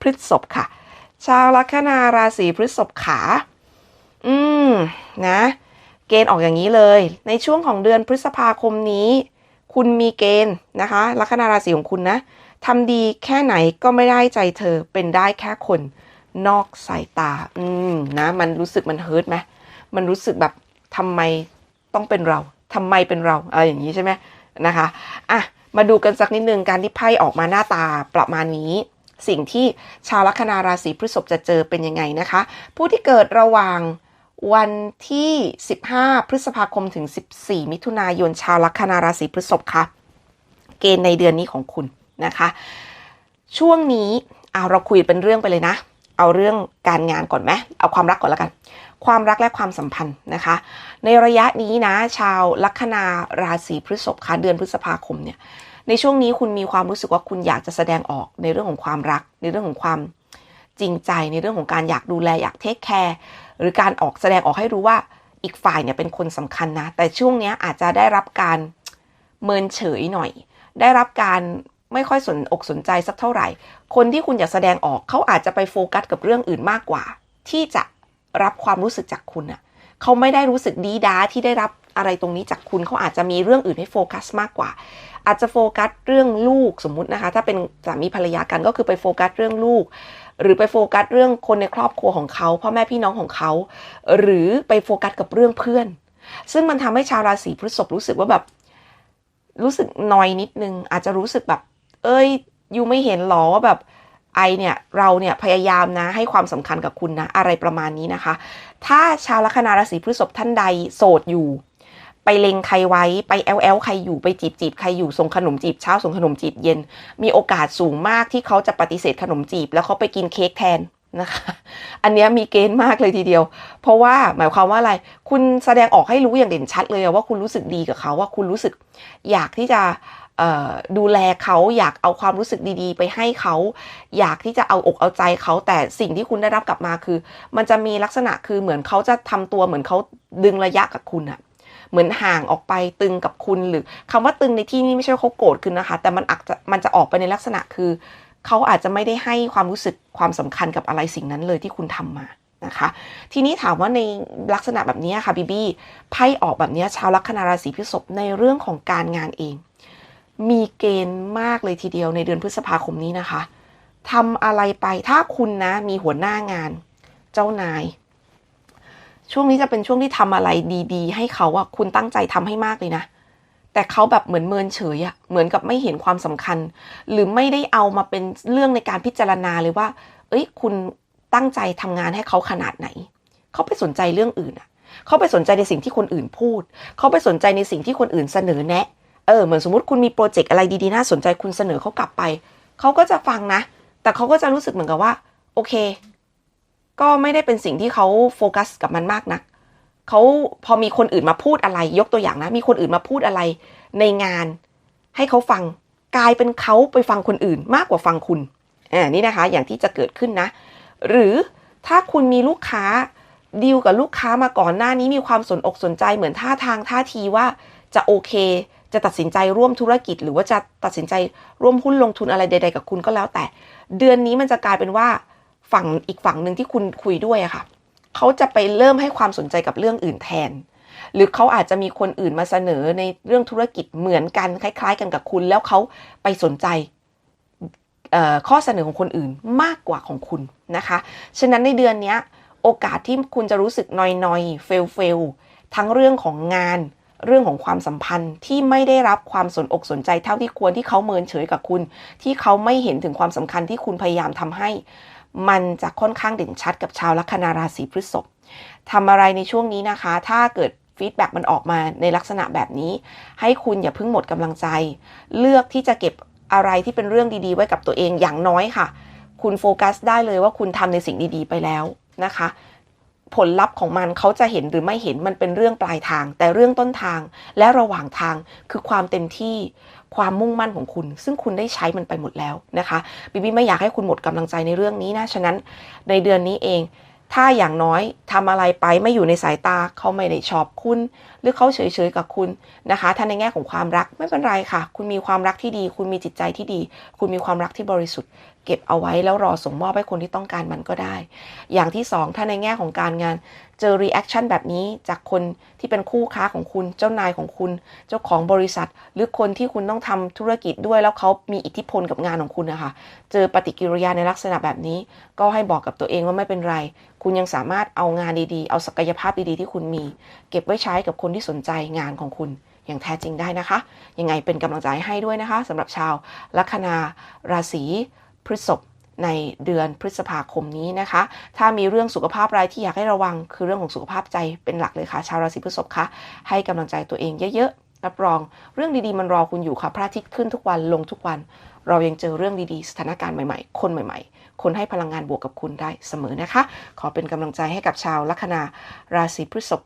พฤษภค่ะ ชาวลัคนาราศีพฤษภขา อืมนะ เกณฑ์ออกอย่างนี้เลย ในช่วงของเดือนพฤษภาคมนี้ คุณมีเกณฑ์นะคะลัคนาราศีของคุณนะทำดีแค่ไหนก็ไม่ได้ใจเธอเป็นได้แค่คนนอกสายตา อืมนะ มันรู้สึกมันเฮิร์ตไหมมันรู้สึกแบบทำไมต้องเป็นเราทำไมเป็นเราอะไรอย่างนี้ใช่ไหมนะคะ อะ มาดูกันสักนิดนึงการที่ไพ่ออกมาหน้าตาประมาณนี้ สิ่งที่ชาวลัคนาราศีพฤษภจะเจอเป็นยังไงนะคะ ผู้ที่เกิดระหว่างวันที่ 15 พฤษภาคมถึง 14 มิถุนายนชาวลัคนาราศีพฤษภค่ะ เกณฑ์ในเดือนนี้ของคุณนะคะ ช่วงนี้เอาเราคุยเป็นเรื่องไปเลยนะ เอาเรื่องการงานก่อนไหมเอาความรักก่อนล้วกัน ความรักและความสัมพันธ์นะคะ ในระยะนี้นะ ชาวลัคนาราศีพฤษภค่ะเดือนพฤษภาคมเนี่ย ในช่วงนี้คุณมีความรู้สึกว่าคุณอยากจะแสดงออกในเรื่องของความรัก ในเรื่องของความจริงใจในเรื่องของการอยากดูแลอยากเทคแคร์หรือการออกแสดงออกให้รู้ว่าอีกฝ่ายเนี่ยเป็นคนสำคัญนะ แต่ช่วงนี้อาจจะได้รับการเมินเฉยหน่อย ได้รับการไม่ค่อยสนอกสนใจสักเท่าไหร่ คนที่คุณอยากแสดงออกเขาอาจจะไปโฟกัสกับเรื่องอื่นมากกว่า ที่จะรับความรู้สึกจากคุณอะเขาไม่ได้รู้สึกดีด้าที่ได้รับอะไรตรงนี้จากคุณเขาอาจจะมีเรื่องอื่นให้โฟกัสมากกว่า อาจจะโฟกัสเรื่องลูกสมมุตินะคะ ถ้าเป็นสามีภรรยากันก็คือไปโฟกัสเรื่องลูก หรือไปโฟกัสเรื่องคนในครอบครัวของเขาพ่อแม่พี่น้องของเขา หรือไปโฟกัสกับเรื่องเพื่อน ซึ่งมันทำให้ชาวราศีพฤษภรู้สึกว่าแบบ รู้สึกนอยนิดนึง อาจจะรู้สึกแบบ เอ้ยยูไม่เห็นหรอว่าแบบไอเนี่ยเราเนี่ยพยายามนะให้ความสำคัญกับคุณนะอะไรประมาณนี้นะคะ ถ้าชาวลัคนาราศีพฤษภท่านใดโสดอยู่ ไปเลงใครไว้ไปแอลแอลใครอยู่ไปจีบจีบใครอยู่ส่งขนมจีบเช้าส่งขนมจีบเย็น มีโอกาสสูงมากที่เขาจะปฏิเสธขนมจีบ แล้วเขาไปกินเค้กแทนนะคะ อันนี้มีเกณฑ์มากเลยทีเดียว เพราะว่าหมายความว่าอะไร คุณแสดงออกให้รู้อย่างเด่นชัดเลยว่าคุณรู้สึกดีกับเขาว่าคุณรู้สึกอยากที่จะดูแลเขาอยากเอาความรู้สึกดีๆ ไปให้เขา อยากที่จะเอาอกเอาใจเขาแต่สิ่งที่คุณได้รับกลับมาคือ มันจะมีลักษณะคือเหมือนเขาจะทำตัวเหมือนเขาดึงระยะกับคุณอะ เหมือนห่างออกไปตึงกับคุณหรือคำว่าตึงในที่นี้ไม่ใช่เขาโกรธคุณนะคะ แต่มันอาจจะมันจะออกไปในลักษณะคือเขาอาจจะไม่ได้ให้ความรู้สึกความสำคัญกับอะไรสิ่งนั้นเลยที่คุณทำมานะคะ ทีนี้ถามว่าในลักษณะแบบนี้ค่ะบีบี้ไพ่ออกแบบนี้ชาวลัคนาราศีพฤษภในเรื่องของการงานเอง มีเกณฑ์มากเลยทีเดียวในเดือนพฤษภาคมนี้นะคะทำอะไรไปถ้าคุณนะมีหัวหน้างาน เจ้านาย ช่วงนี้จะเป็นช่วงที่ทำอะไรดี ๆ ให้เขาอะคุณตั้งใจทำให้มากเลยนะ แต่เขาแบบเหมือนเมินเฉยอะเหมือนกับไม่เห็นความสำคัญ หรือไม่ได้เอามาเป็นเรื่องในการพิจารณาเลยว่า เอ้ย คุณตั้งใจทำงานให้เขาขนาดไหน เขาไปสนใจเรื่องอื่นอะเขาไปสนใจในสิ่งที่คนอื่นพูด เขาไปสนใจในสิ่งที่คนอื่นเสนอแนะ เออ เหมือนสมมติคุณมีโปรเจกต์อะไรดีๆน่าสนใจคุณเสนอเขากลับไป เขาก็จะฟังนะ แต่เขาก็จะรู้สึกเหมือนกับว่า โอเค ก็ไม่ได้เป็นสิ่งที่เขาโฟกัสกับมันมากนะักเขาพอมีคนอื่นมาพูดอะไร ยกตัวอย่างนะ มีคนอื่นมาพูดอะไร ในงาน ให้เขาฟังกลายเป็นเขาไปฟังคนอื่นมากกว่าฟังคุณอ่านี่นะคะ อย่างที่จะเกิดขึ้นนะ หรือถ้าคุณมีลูกค้าดีลกับลูกค้ามาก่อนหน้านี้มีความสนอกสนใจเหมือนท่าทางท่าทีว่าจะโอเค จะตัดสินใจร่วมธุรกิจ หรือว่าจะตัดสินใจร่วมหุ้นลงทุนอะไรใด ๆ กับคุณก็แล้วแต่ เดือนนี้มันจะกลายเป็นว่า ฝั่งอีกฝั่งหนึ่งที่คุณคุยด้วยอะค่ะเขาจะไปเริ่มให้ความสนใจกับเรื่องอื่นแทน หรือเขาอาจจะมีคนอื่นมาเสนอในเรื่องธุรกิจเหมือนกันคล้าย ๆ กันกับคุณ แล้วเขาไปสนใจข้อเสนอของคนอื่นมากกว่าของคุณนะคะ ฉะนั้นในเดือนนี้โอกาสที่คุณจะรู้สึกนอยๆเฟลเฟลทั้งเรื่องของงาน เรื่องของความสัมพันธ์ที่ไม่ได้รับความสนอกสนใจเท่าที่ควรที่เขาเมินเฉยกับคุณ ที่เขาไม่เห็นถึงความสำคัญที่คุณพยายามทำให้ มันจะค่อนข้างเด่นชัดกับชาวลัคนาราศีพฤษภทำอะไรในช่วงนี้นะคะ ถ้าเกิดฟีดแบ็มันออกมาในลักษณะแบบนี้ ให้คุณอย่าเพิ่งหมดกำลังใจ เลือกที่จะเก็บอะไรที่เป็นเรื่องดีๆ ไว้กับตัวเองอย่างน้อยค่ะ คุณโฟกัสได้เลยว่าคุณทำในสิ่งดีๆ ไปแล้วนะคะ ผลลัพธ์ของมันเขาจะเห็นหรือไม่เห็นมันเป็นเรื่องปลายทาง แต่เรื่องต้นทางและระหว่างทางคือความเต็มที่ความมุ่งมั่นของคุณ ซึ่งคุณได้ใช้มันไปหมดแล้วนะคะบิบีไม่อยากให้คุณหมดกำลังใจในเรื่องนี้นะฉะนั้นในเดือนนี้เอง ถ้าอย่างน้อยทำอะไรไปไม่อยู่ในสายตาเขาไม่ได้ชอบคุณ หรือเขาเฉยๆกับคุณนะคะ ถ้าในแง่ของความรักไม่เป็นไรค่ะ คุณมีความรักที่ดี คุณมีจิตใจที่ดี คุณมีความรักที่บริสุทธิ์ เก็บเอาไว้แล้วรอส่งมอบให้คนที่ต้องการมันก็ได้ อย่างที่สองถ้าในแง่ของการงานเจอรีแอคชั่นแบบนี้จากคนที่เป็นคู่ค้าของคุณ เจ้านายของคุณ เจ้าของบริษัท หรือคนที่คุณต้องทำธุรกิจด้วย แล้วเขามีอิทธิพลกับงานของคุณนะคะเจอปฏิกิริยาในลักษณะแบบนี้ ก็ให้บอกกับตัวเองว่าไม่เป็นไร คุณยังสามารถเอางานดีๆ เอาศักยภาพดีๆที่คุณมี เก็บไว้ใช้กับคนที่สนใจงานของคุณอย่างแท้จริงได้นะคะ ยังไงเป็นกำลังใจให้ด้วยนะคะสำหรับชาวลัคนาราศีพฤษภในเดือนพฤษภาคมนี้นะคะ ถ้ามีเรื่องสุขภาพอะไรที่อยากให้ระวัง คือเรื่องของสุขภาพใจเป็นหลักเลยค่ะ ชาวราศีพฤษภคะให้กำลังใจตัวเองเยอะๆรับรอง เรื่องดีๆมันรอคุณอยู่ค่ะพระอาทิตย์ขึ้นทุกวันลงทุกวัน เรายังเจอเรื่องดีๆ สถานการณ์ใหม่ๆ คนใหม่ ๆ คนให้พลังงานบวกกับคุณได้เสมอนะคะ ขอเป็นกำลังใจให้กับชาวลัคนาราศีพฤษภ